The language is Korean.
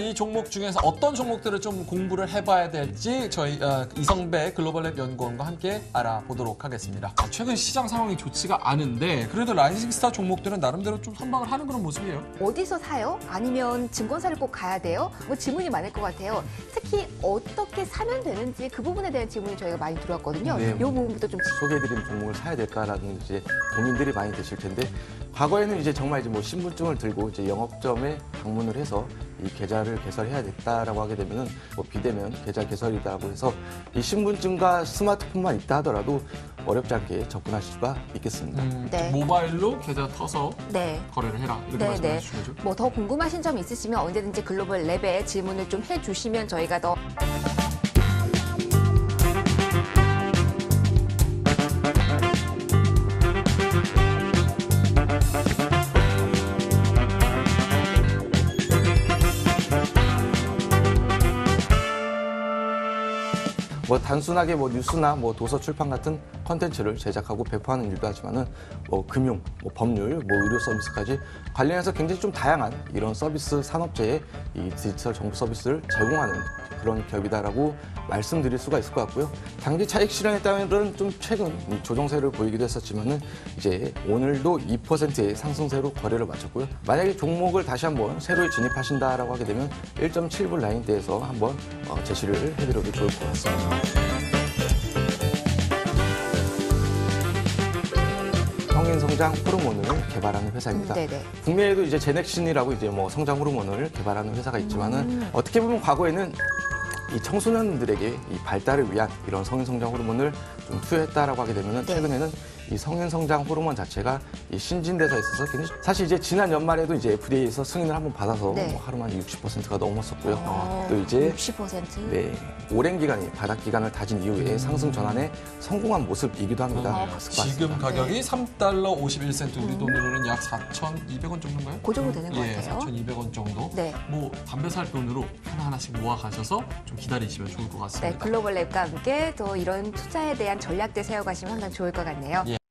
이 종목 중에서 어떤 종목들을 좀 공부를 해봐야 될지 저희 어, 이성배 글로벌랩 연구원과 함께 알아보도록 하겠습니다. 아, 최근 시장 상황이 좋지가 않은데 그래도 라이징 스타 종목들은 나름대로 좀 선방을 하는 그런 모습이에요. 어디서 사요? 아니면 증권사를 꼭 가야 돼요? 뭐 질문이 많을 것 같아요. 특히 어떻게 사면 되는지 그 부분에 대한 질문이 저희가 많이 들어왔거든요. 네. 이 부분부터 좀 짚- 소개해드린 종목을 사야 될까라는 이제 고민들이 많이 되실 텐데 과거에는 이제 정말 이제 뭐 신분증을 들고 이제 영업점에 방문을 해서 이 계좌 를 개설해야 됐다라고 하게 되면은 뭐 비대면 계좌 개설이라고 해서 이 신분증과 스마트폰만 있다 하더라도 어렵지 않게 접근하실 수가 있겠습니다. 음, 네. 모바일로 계좌 터서 네. 거래를 해라 이렇게 네, 말씀해 네. 거죠. 뭐 더 궁금하신 점 있으시면 언제든지 글로벌 랩에 질문을 좀 해주시면 저희가 더 뭐 단순하게 뭐 뉴스나 뭐 도서 출판 같은 컨텐츠를 제작하고 배포하는 일도 하지만은 뭐 금융, 뭐 법률, 뭐 의료 서비스까지 관련해서 굉장히 좀 다양한 이런 서비스 산업체에 이 디지털 정보 서비스를 제공하는 그런 기업이다라고 말씀드릴 수가 있을 것 같고요. 단기 차익 실현에 따른 좀 최근 이 조정세를 보이기도 했었지만은 이제 오늘도 2%의 상승세로 거래를 마쳤고요. 만약에 종목을 다시 한번 새로 진입하신다라고 하게 되면 1.7불 라인대에서 한번 어, 제시를 해드려도 좋을 것 같습니다. 성인 성장 호르몬을 개발하는 회사입니다. 음, 네네. 국내에도 이제 제넥신이라고 이제 뭐 성장 호르몬을 개발하는 회사가 있지만은 음. 어떻게 보면 과거에는 이 청소년들에게 이 발달을 위한 이런 성인 성장 호르몬을 좀 투여했다라고 하게 되면은 네. 최근에는 이 성인 성장 호르몬 자체가 이 신진대사에 있어서 굉장히 사실 이제 지난 연말에도 이제 FDA에서 승인을 한번 받아서 네. 뭐 하루만 60%가 넘었었고요. 어, 또 이제 60%? 네, 오랜 기간이 바닥 기간을 다진 이후에 상승 전환에 성공한 모습이기도 합니다. 아, 지금 같습니다. 가격이 3달러 51센트 우리 돈으로는 약 4,200원 정도인가요? 그 정도 되는 것 예, 같아요. 4,200원 정도. 네. 뭐 담배 살 돈으로 하나 하나씩 모아 가셔서 좀 기다리시면 좋을 것 네, 같습니다. 글로벌 랩과 함께 또 이런 투자에 대한 전략들 세워가시면 좋을 것 같네요. 예.